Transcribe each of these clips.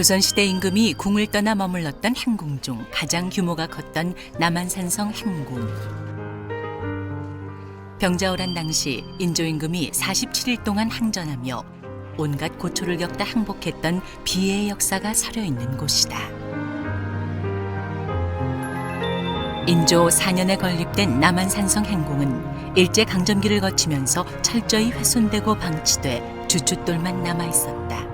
조선시대 임금이 궁을 떠나 머물렀던 행궁 중 가장 규모가 컸던 남한산성 행궁. 병자호란 당시 인조 임금이 47일 동안 항전하며 온갖 고초를 겪다 항복했던 비의 역사가 서려 있는 곳이다. 인조 4년에 건립된 남한산성 행궁은 일제 강점기를 거치면서 철저히 훼손되고 방치돼 주춧돌만 남아 있었다.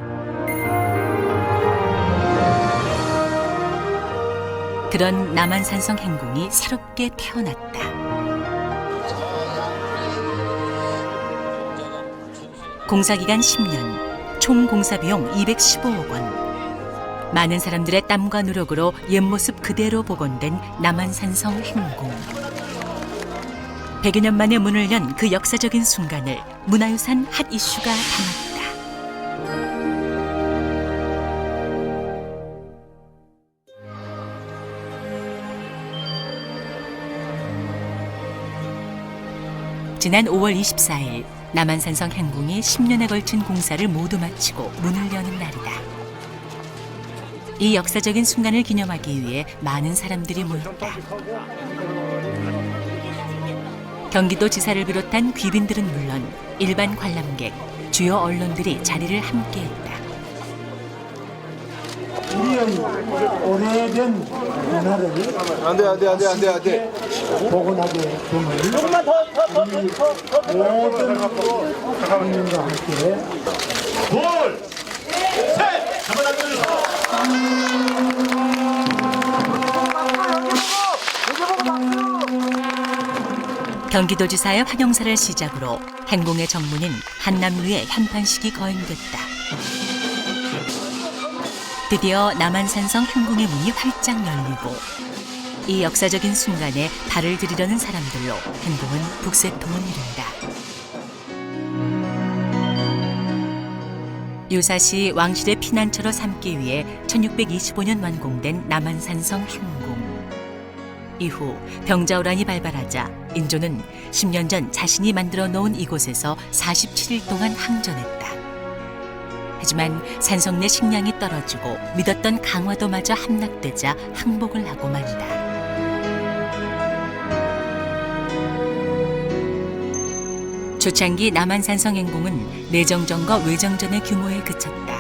그런 남한산성 행궁이 새롭게 태어났다. 공사 기간 10년, 총 공사 비용 215억 원. 많은 사람들의 땀과 노력으로 옛 모습 그대로 복원된 남한산성 행궁. 100여 년 만에 문을 연 그 역사적인 순간을 문화유산 핫 이슈가 담았다. 지난 5월 24일 남한산성 행궁이 10년에 걸친 공사를 모두 마치고 문을 여는 날이다. 이 역사적인 순간을 기념하기 위해 많은 사람들이 모였다. 경기도 지사를 비롯한 귀빈들은 물론 일반 관람객, 주요 언론들이 자리를 함께했다. 우리의 오래된 문화를 안돼 안돼 안돼 안돼 안돼 복원하게 됨을 모든 국민과 함께 경기도지사의 환영사를 시작으로 행궁의 정문인 한남루의 현판식이 거행됐다. 드디어 남한산성 행궁의 문이 활짝 열리고 이 역사적인 순간에 발을 들이려는 사람들로 행궁은 북새통을 이룬다. 유사시 왕실의 피난처로 삼기 위해 1625년 완공된 남한산성 행궁. 이후 병자호란이 발발하자 인조는 10년 전 자신이 만들어 놓은 이곳에서 47일 동안 항전했다. 하지만 산성 내 식량이 떨어지고 믿었던 강화도마저 함락되자 항복을 하고 만다. 초창기 남한산성 행궁은 내정전과 외정전의 규모에 그쳤다.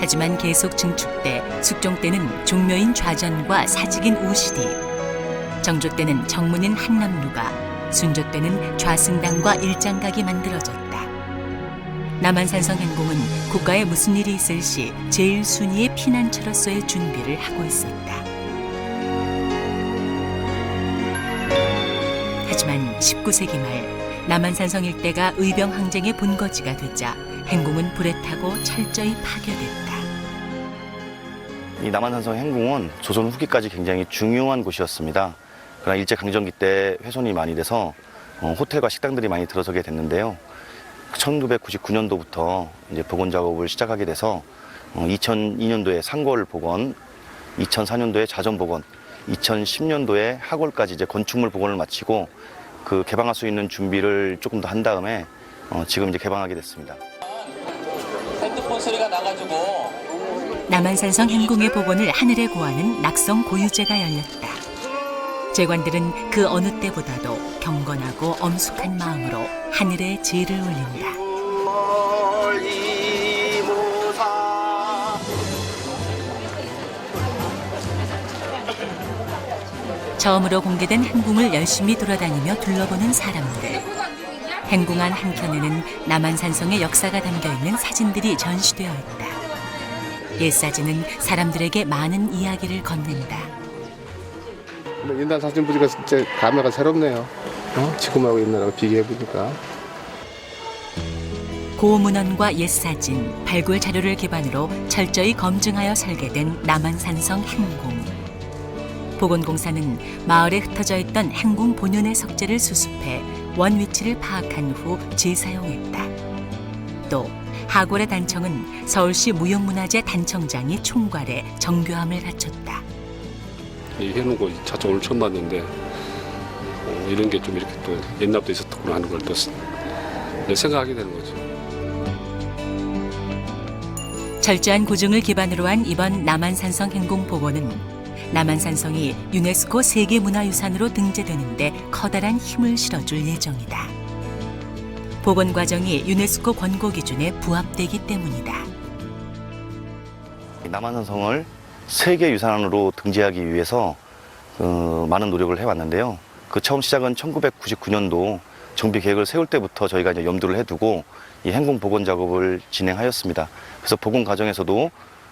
하지만 계속 증축돼 숙종 때는 종묘인 좌전과 사직인 우시리, 정조 때는 정문인 한남루가, 순조 때는 좌승당과 일장각이 만들어졌다. 남한산성 행궁은 국가에 무슨 일이 있을 시 제일 순위의 피난처로서의 준비를 하고 있었다. 하지만 19세기 말 남한산성 일대가 의병 항쟁의 본거지가 되자 행궁은 불에 타고 철저히 파괴됐다. 이 남한산성 행궁은 조선 후기까지 굉장히 중요한 곳이었습니다. 그러나 일제 강점기 때 훼손이 많이 돼서 어, 호텔과 식당들이 많이 들어서게 됐는데요. 1999년도부터 이제 복원 작업을 시작하게 돼서 2002년도에 상골 복원, 2004년도에 자전 복원, 2010년도에 하골까지 이제 건축물 복원을 마치고 그 개방할 수 있는 준비를 조금 더 한 다음에 어, 지금 이제 개방하게 됐습니다. 핸드폰 소리가 나가지고 남한산성 행궁의 복원을 하늘에 구하는 낙성 고유제가 열렸다. 제관들은 그 어느 때보다도 경건하고 엄숙한 마음으로 하늘에 제를 올린다. 처음으로 공개된 행궁을 열심히 돌아다니며 둘러보는 사람들. 행궁 안 한켠에는 남한산성의 역사가 담겨 있는 사진들이 전시되어 있다. 옛 사진은 사람들에게 많은 이야기를 건넨다. 근데 옛날 사진 보니까 진짜 감회가 새롭네요. 어? 지금하고 옛날하고 비교해 보니까. 고문헌과 옛 사진, 발굴 자료를 기반으로 철저히 검증하여 설계된 남한산성 행궁. 보건공사는 마을에 흩어져 있던 행궁 본연의 석재를 수습해 원 위치를 파악한 후 재사용했다. 또 하골의 단청은 서울시 무형문화재 단청장이 총괄해 정교함을 갖췄다. 거 자체 오늘 처음 봤는데 어, 이런 게 좀 이렇게 또 옛날부터 있었구나 하는 걸 또 생각하게 되는 거죠. 철저한 고증을 기반으로 한 이번 남한산성 행궁복원은 남한산성이 유네스코 세계문화유산으로 등재되는데 커다란 힘을 실어줄 예정이다. 복원 과정이 유네스코 권고 기준에 부합되기 때문이다. 이 남한산성을 세계 유산으로 등재하기 위해서 어, 많은 노력을 해왔는데요. 그 처음 시작은 1999년도 정비 계획을 세울 때부터 저희가 이제 염두를 해두고 이 행궁 복원 작업을 진행하였습니다. 그래서 복원 과정에서도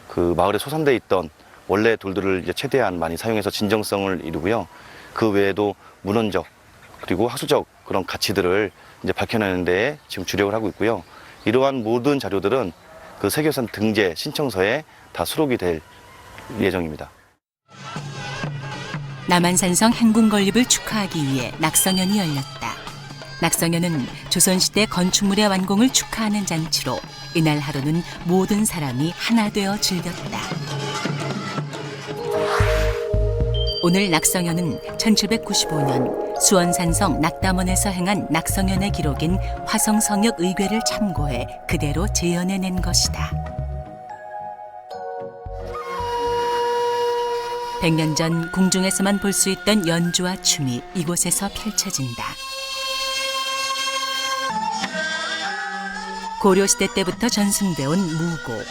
그 마을에 소산돼 있던 원래 돌들을 이제 최대한 많이 사용해서 진정성을 이루고요. 그 외에도 문헌적 그리고 학술적 그런 가치들을 이제 밝혀내는 데 지금 주력을 하고 있고요. 이러한 모든 자료들은 그 세계유산 등재 신청서에 다 수록이 될 예정입니다. 남한산성 행궁 건립을 축하하기 위해 낙성연이 열렸다. 낙성연은 조선시대 건축물의 완공을 축하하는 잔치로 이날 하루는 모든 사람이 하나 되어 즐겼다. 오늘 낙성연은 1795년 수원산성 낙담원에서 행한 낙성연의 기록인 화성성역 의궤를 참고해 그대로 재현해낸 것이다. 100년 전 궁중에서만 볼 수 있던 연주와 춤이 이곳에서 펼쳐진다. 고려시대 때부터 전승돼 온 무고.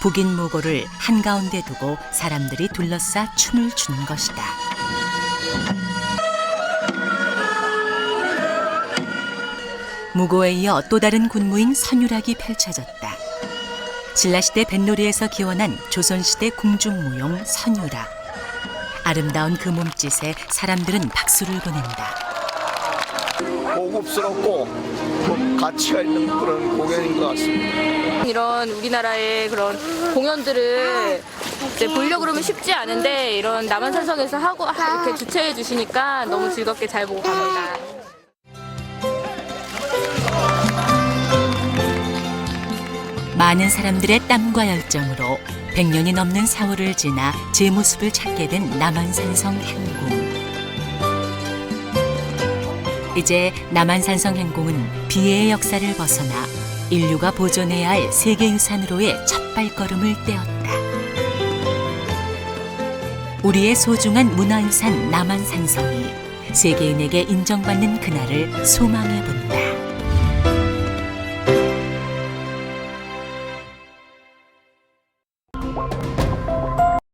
북인 무고를 한가운데 두고 사람들이 둘러싸 춤을 추는 것이다. 무고에 이어 또 다른 군무인 선유락이 펼쳐졌다. 신라시대 뱃놀이에서 기원한 조선시대 궁중무용 선유락. 아름다운 그 몸짓에 사람들은 박수를 보낸다. 고급스럽고 그 가치가 있는 그런 공연인 것 같습니다. 이런 우리나라의 그런 공연들을 이제 보려고 그러면 쉽지 않은데 이런 남한산성에서 하고 하- 이렇게 주최해 주시니까 너무 즐겁게 잘 보고 갑니다. 많은 사람들의 땀과 열정으로 100년이 넘는 세월을 지나 제 모습을 찾게 된 남한산성 행궁. 이제 남한산성 행궁은 비애의 역사를 벗어나 인류가 보존해야 할 세계유산으로의 첫 발걸음을 떼었다. 우리의 소중한 문화유산 남한산성이 세계인에게 인정받는 그날을 소망해 본다.